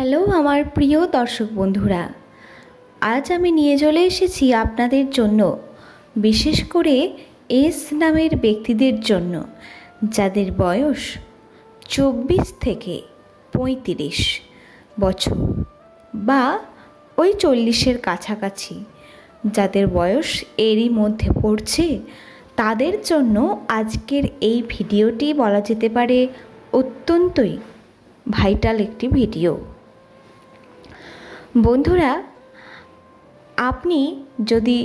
Hello, আমার প্রিয় দর্শক বন্ধুরা। আজ আমি নিয়ে চলে এসেছি আপনাদের জন্য, বিশেষ করে এস নামের ব্যক্তিদের জন্য, যাদের বয়স চব্বিশ থেকে পঁয়ত্রিশ বছর বা ওই চল্লিশের কাছাকাছি। যাদের বয়স এরই মধ্যে পড়ছে, তাদের জন্য আজকের এই ভিডিওটি বলা যেতে পারে অত্যন্তই ভাইটাল একটি ভিডিও। বন্ধুরা, আপনি যদি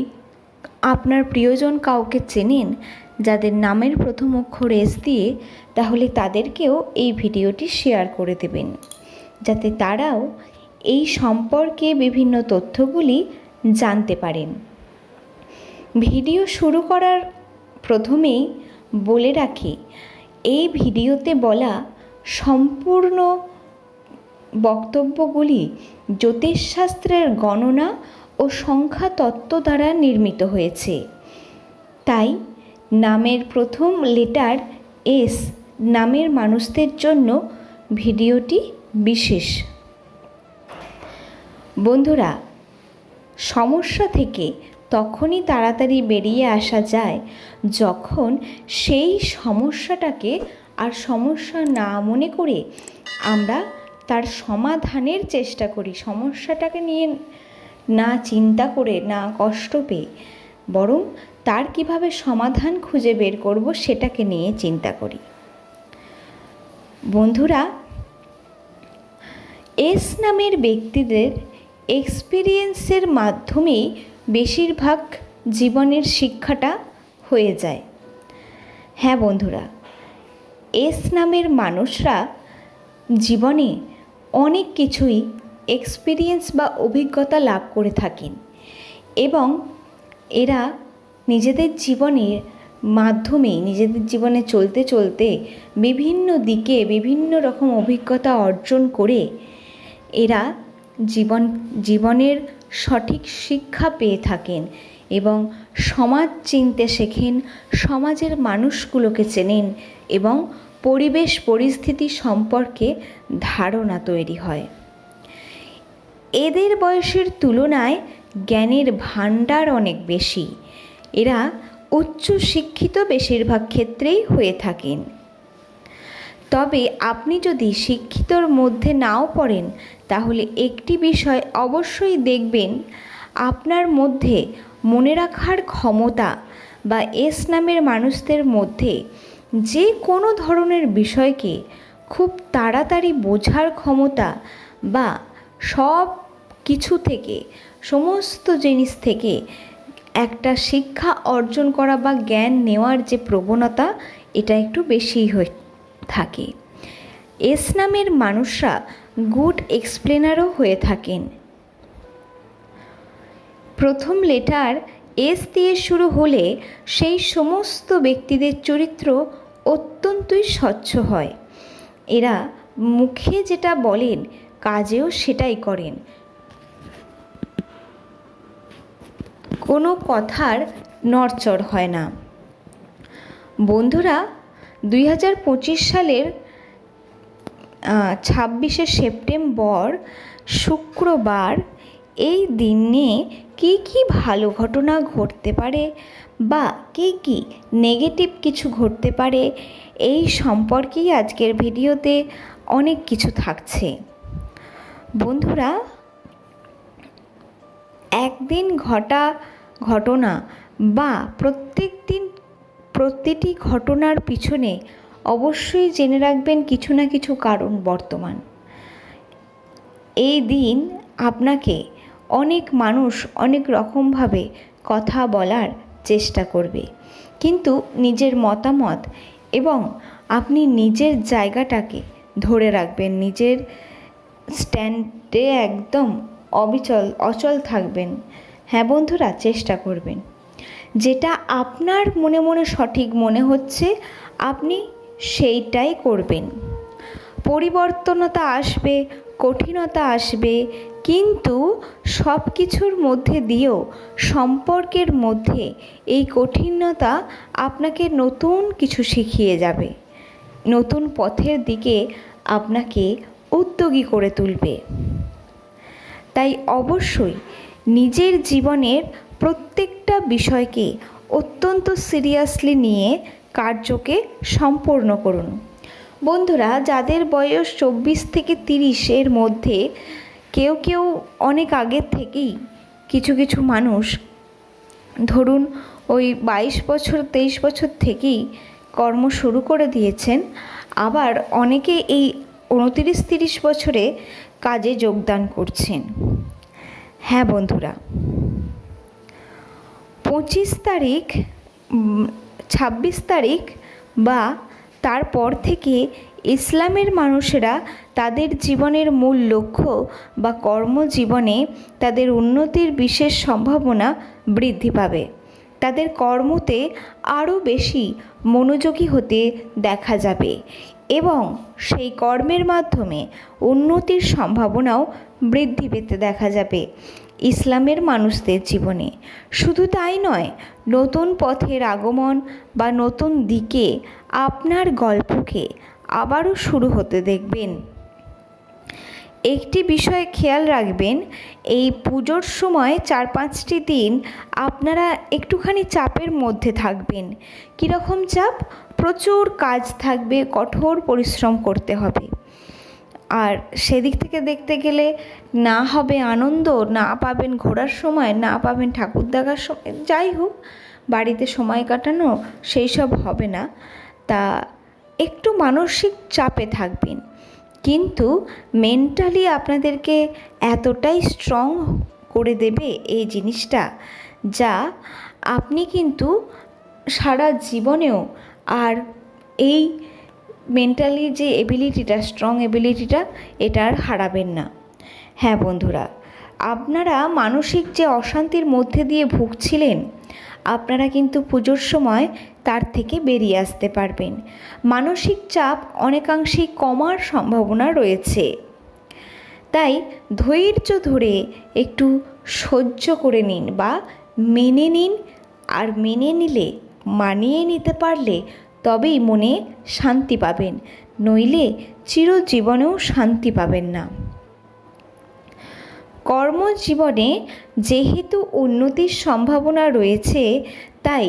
আপনার প্রিয়জন কাউকে চেনেন যাদের নামের প্রথম অক্ষর এস দিয়ে, তাহলে তাদেরকেও এই ভিডিওটি শেয়ার করে দেবেন। যাতে তারাও এই সম্পর্কে বিভিন্ন তথ্যগুলি জানতে পারেন। ভিডিও শুরু করার প্রথমেই বলে রাখি, এই ভিডিওতে বলা সম্পূর্ণ বক্তব্যগুলি জ্যোতিষশাস্ত্রের গণনা ও সংখ্যা তত্ত্ব দ্বারা নির্মিত হয়েছে। তাই, নামের প্রথম লেটার এস নামের মানুষদের জন্য ভিডিওটি বিশেষ। বন্ধুরা, সমস্যা থেকে তখনই তাড়াতাড়ি বেরিয়ে আসা যায় যখন সেই সমস্যাটাকে আর সমস্যা না মনে করে আমরা তার সমাধানের চেষ্টা করি, সমস্যাটাকে নিয়ে না চিন্তা করে, না কষ্ট পেয়ে। বরং তার কীভাবে সমাধান খুঁজে বের করব সেটাকে নিয়ে চিন্তা করি। বন্ধুরা, এস নামের ব্যক্তিদের এক্সপিরিয়েন্সের মাধ্যমেই বেশিরভাগ জীবনের শিক্ষাটা হয়ে যায়। হ্যাঁ বন্ধুরা, এস নামের মানুষরা জীবনে অনেক কিছুই এক্সপিরিয়েন্স বা অভিজ্ঞতা লাভ করে থাকেন এবং এরা নিজেদের জীবনের মাধ্যমে, নিজেদের জীবনে চলতে চলতে বিভিন্ন দিকে বিভিন্ন রকম অভিজ্ঞতা অর্জন করে এরা জীবন, জীবনের সঠিক শিক্ষা পেয়ে থাকেন এবং সমাজ চিনতে শেখেন, সমাজের মানুষগুলোকে চেনেন এবং পরিবেশ পরিস্থিতি সম্পর্কে ধারণা তৈরি হয়। এদের বয়সের তুলনায় জ্ঞানের ভাণ্ডার অনেক বেশি। এরা উচ্চ শিক্ষিত বেশিরভাগ ক্ষেত্রেই হয়ে থাকেন। তবে আপনি যদি শিক্ষিতর মধ্যে নাও পড়েন, তাহলে একটি বিষয় অবশ্যই দেখবেন, আপনার মধ্যে মনে রাখার ক্ষমতা বা এস নামের মানুষদের মধ্যে যে কোনো ধরনের বিষয়কে খুব তাড়াতাড়ি বোঝার ক্ষমতা বা সব কিছু থেকে, সমস্ত জিনিস থেকে একটা শিক্ষা অর্জন করা বা জ্ঞান নেওয়ার যে প্রবণতা, এটা একটু বেশিই হয়ে থাকে। এস নামের মানুষরা গুড এক্সপ্লেনারও হয়ে থাকেন। প্রথম লেটার এস দিয়ে শুরু হলে সেই সমস্ত ব্যক্তিদের চরিত্র অত্যন্তই স্বচ্ছ হয়। এরা মুখে যেটা বলেন, কাজেও সেটাই করেন। কোনো কথার নড়চড় হয় না। বন্ধুরা, দুই হাজার পঁচিশ সালের ছাব্বিশে সেপ্টেম্বর, শুক্রবার, এই দিনে কি কি ভালো ঘটনা ঘটতে পারে? বা কি কি নেগেটিভ কিছু ঘটতে পারে, এই সম্পর্কেই আজকের ভিডিওতে অনেক কিছু থাকছে। বন্ধুরা, একদিন ঘটা ঘটনা বা প্রত্যেক দিন প্রতিটি ঘটনার পিছনে অবশ্যই জেনে রাখবেন কিছু না কিছু কারণ বর্তমান। এই দিন আপনাকে অনেক মানুষ অনেক রকমভাবে কথা বলার চেষ্টা করবে। কিন্তু নিজের মতামত এবং আপনি নিজের জায়গাটাকে ধরে রাখবেন, নিজের স্ট্যান্ডে একদম অবিচল, অচল থাকবেন। হ্যাঁ বন্ধুরা, চেষ্টা করবেন। যেটা আপনার মনে মনে সঠিক মনে হচ্ছে, আপনি সেইটাই করবেন। পরিবর্তনতা আসবে, কঠিনতা আসবে কিন্তু সব কিছুর মধ্যে দিয়েও সম্পর্কের মধ্যে এই কঠিনতা আপনাকে নতুন কিছু শিখিয়ে যাবে। নতুন পথের দিকে আপনাকে উদ্যোগী করে তুলবে। তাই অবশ্যই নিজের জীবনের প্রত্যেকটা বিষয়কে অত্যন্ত সিরিয়াসলি নিয়ে কার্যকে সম্পূর্ণ করুন। বন্ধুরা, যাদের বয়স চব্বিশ থেকে তিরিশের মধ্যে কেউ কেউ অনেক আগের থেকেই কিছু কিছু মানুষ, ধরুন ওই বাইশ বছর, তেইশ বছর থেকেই কর্ম শুরু করে দিয়েছেন, আবার অনেকে এই উনতিরিশ, তিরিশ বছরে কাজে যোগদান করছেন। হ্যাঁ বন্ধুরা, পঁচিশ তারিখ, ছাব্বিশ তারিখ বা তারপর থেকে ইসলামের মানুষেরা তাদের জীবনের মূল লক্ষ্য বা কর্মজীবনে তাদের উন্নতির বিশেষ সম্ভাবনা বৃদ্ধি পাবে। তাদের কর্মতে আরও বেশি মনোযোগী হতে দেখা যাবে এবং সেই কর্মের মাধ্যমে উন্নতির সম্ভাবনাও বৃদ্ধি পেতে দেখা যাবে ইসলামের মানুষদের জীবনে। শুধু তাই নয়, নতুন পথের আগমন বা নতুন দিকে আপনার গল্পকে আবারও শুরু হতে দেখবেন। একটি বিষয়ে খেয়াল রাখবেন, এই পুজোর সময় চার পাঁচটি দিন আপনারা একটুখানি চাপের মধ্যে থাকবেন। কীরকম চাপ? প্রচুর কাজ থাকবে, কঠোর পরিশ্রম করতে হবে। আর সেদিক থেকে দেখতে গেলে না হবে আনন্দ, না পাবেন ঘোরার সময়, না পাবেন ঠাকুর দেখার সময়, যাই হোক, বাড়িতে সময় কাটানো সেই সব হবে না। তা একটু মানসিক চাপে থাকবেন। কিন্তু মেন্টালি আপনাদেরকে এতটাই স্ট্রং করে দেবে এই জিনিসটা যা আপনি কিন্তু সারা জীবনেও আর এই মেন্টালি যে এবিলিটিটা স্ট্রং এবিলিটিটা এটা আর হারাবেন না। হ্যাঁ বন্ধুরা, আপনারা মানসিক যে অশান্তির মধ্যে দিয়ে ভুগছিলেন, আপনারা কিন্তু পুজোর সময় তার থেকে বেরিয়ে আসতে পারবেন। মানসিক চাপ অনেকাংশেই কমার সম্ভাবনা রয়েছে। তাই ধৈর্য ধরে একটু সহ্য করে নিন বা মেনে নিন আর মেনে নিলে, মানিয়ে নিতে পারলে তবেই মনে শান্তি পাবেন, নইলে চিরজীবনেও শান্তি পাবেন না। কর্মজীবনে যেহেতু উন্নতির সম্ভাবনা রয়েছে, তাই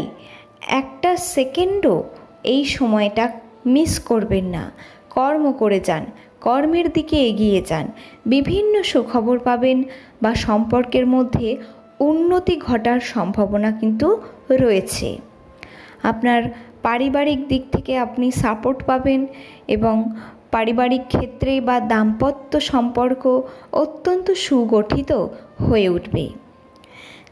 একটা সেকেন্ডও এই সময়টা মিস করবেন না। কর্ম করে যান, কর্মের দিকে এগিয়ে যান। বিভিন্ন সুখবর পাবেন বা সম্পর্কের মধ্যে উন্নতি ঘটার সম্ভাবনা কিন্তু রয়েছে। আপনার পারিবারিক দিক থেকে আপনি সাপোর্ট পাবেন এবং পারিবারিক ক্ষেত্রে বা দাম্পত্য সম্পর্ক অত্যন্ত সুগঠিত হয়ে উঠবে।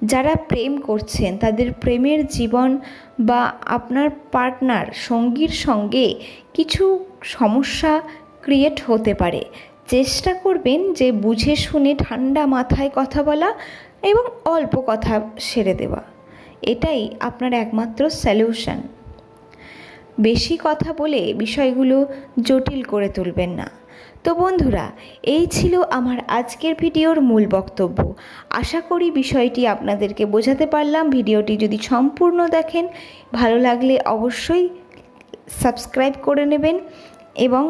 যারা প্রেম করছেন, তাদের প্রেমের জীবন বা আপনার পার্টনার সঙ্গীর সঙ্গে কিছু সমস্যা ক্রিয়েট হতে পারে। চেষ্টা করবেন যে বুঝে শুনে ঠান্ডা মাথায় কথা বলা এবং অল্প কথা সেরে দেওয়া। এটাই আপনার একমাত্র সলিউশন বেশি কথা বলে বিষয়গুলো জটিল করে তুলবেন না। তো বন্ধুরা, এই ছিল আমার আজকের ভিডিওর মূল বক্তব্য। আশা করি বিষয়টি আপনাদেরকে বোঝাতে পারলাম। ভিডিওটি যদি সম্পূর্ণ দেখেন, ভালো লাগলে অবশ্যই সাবস্ক্রাইব করে নেবেন এবং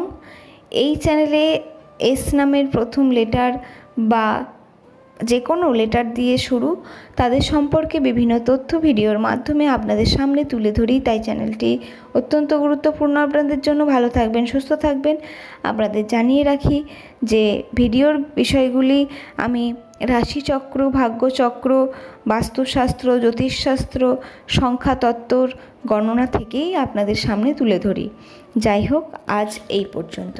এই চ্যানেলে এস নামের প্রথম লেটার বা যে কোনো লেটার দিয়ে শুরু, তাদের সম্পর্কে বিভিন্ন তথ্য ভিডিওর মাধ্যমে আপনাদের সামনে তুলে ধরি। তাই চ্যানেলটি অত্যন্ত গুরুত্বপূর্ণ। আপনাদের জন্য ভালো থাকবেন, সুস্থ থাকবেন। আপনাদের জানিয়ে রাখি যে ভিডিওর বিষয়গুলি আমি রাশিচক্র, ভাগ্যচক্র, বাস্তুশাস্ত্র, জ্যোতিষশাস্ত্র, সংখ্যাতত্ত্বর গণনা থেকেই আপনাদের সামনে তুলে ধরি। যাই হোক, আজ এই পর্যন্ত।